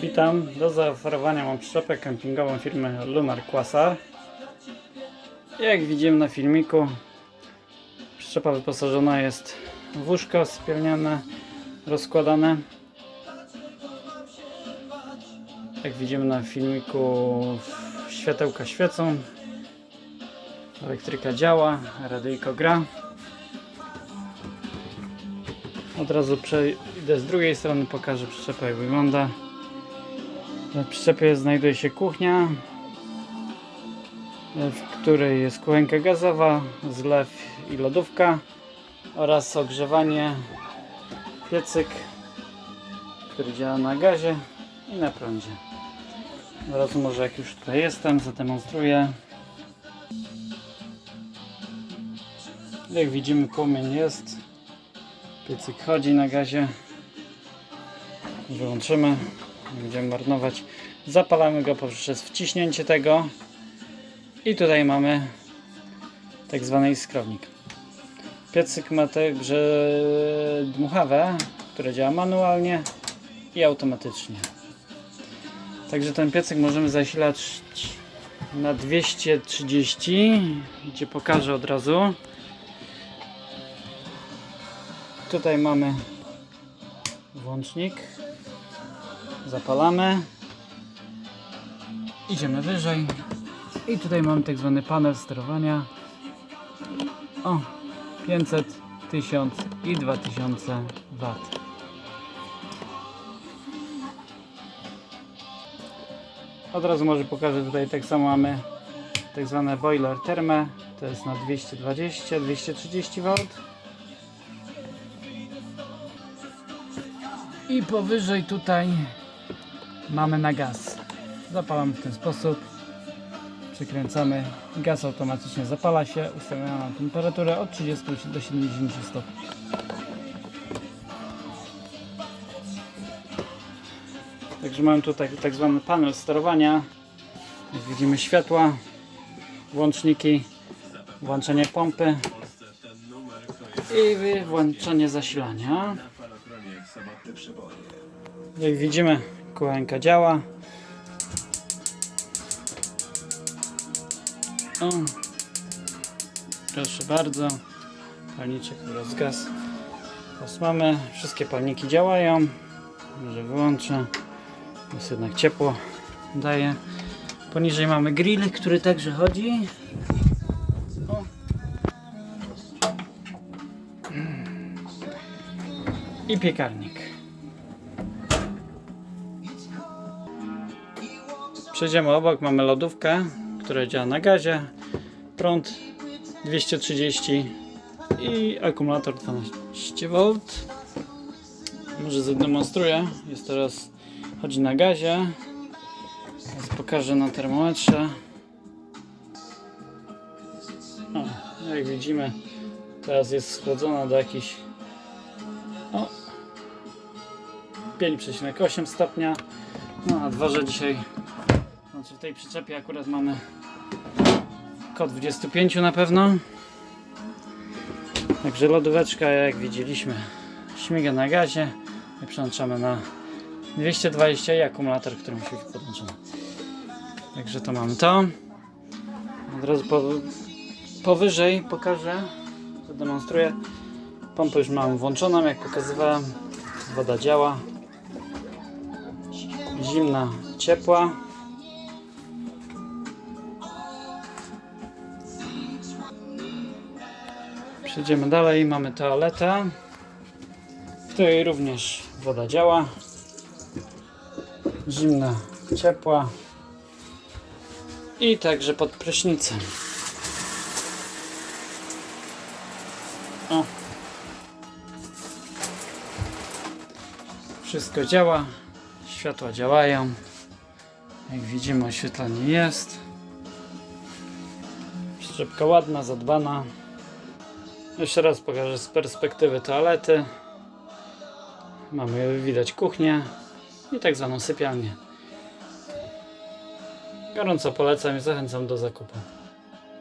Witam. Do zaoferowania mam przyczepę kempingową firmy Lunar Quasar. Jak widzimy na filmiku, przyczepa wyposażona jest w łóżko sypialniane, rozkładane. Jak widzimy na filmiku, światełka świecą, elektryka działa, radyjko gra. Od razu przejdę z drugiej strony, pokażę przyczepę jak wygląda. W przyczepie znajduje się kuchnia, w której jest kuchenka gazowa, zlew i lodówka oraz ogrzewanie, piecyk, który działa na gazie i na prądzie. Teraz może jak już tutaj jestem, zademonstruję. Jak widzimy płomień jest, piecyk chodzi na gazie. Wyłączymy, nie będziemy marnować. Zapalamy go poprzez wciśnięcie tego i tutaj mamy tak zwany iskrownik. Piecyk ma także dmuchawę, które działa manualnie i automatycznie. Także ten piecyk możemy zasilać na 230, gdzie pokażę od razu. Tutaj mamy włącznik. Zapalamy. Idziemy wyżej. I tutaj mamy tak zwany panel sterowania. O, 500, 1000 i 2000 W. Od razu może pokażę tutaj tak samo mamy tak zwane boiler terme. To jest na 220, 230 V. I powyżej tutaj mamy na gaz. Zapalamy w ten sposób. Przykręcamy. Gaz automatycznie zapala się. Ustawiamy na temperaturę od 30 do 70 stopni. Także mamy tutaj tak zwany panel sterowania. Jak widzimy światła, włączniki, włączenie pompy i włączenie zasilania. Jak widzimy, kuchenka działa. O, proszę bardzo, palniczek oraz gaz. Teraz mamy, wszystkie palniki działają. Może wyłączę, jest jednak ciepło daje. Poniżej mamy grill, który także chodzi. I piekarnik. Przejdziemy obok, mamy lodówkę, która działa na gazie, prąd 230 i akumulator 12V. Może zademonstruję. Jest teraz, chodzi na gazie. Teraz pokażę na termometrze. O, jak widzimy, teraz jest schłodzona do jakichś o, 5,8 stopnia. No, na dworze dzisiaj znaczy w tej przyczepie akurat mamy kod 25 na pewno. Także lodóweczka jak widzieliśmy śmiga na gazie. I przełączamy na 220 i akumulator, który musi być podłączony. Także to mamy to. Od razu po, powyżej pokażę, zademonstruję. Pompę już mam włączoną, jak pokazywałem. Woda działa. Zimna, ciepła. Przejdziemy dalej, mamy toaletę, w której również woda działa. Zimna, ciepła i także pod prysznicem. O. Wszystko działa, światła działają. Jak widzimy oświetlenie jest. Przyczepka ładna, zadbana. Jeszcze raz pokażę z perspektywy toalety. Mamy widać kuchnię i tak zwaną sypialnię. Gorąco polecam i zachęcam do zakupu.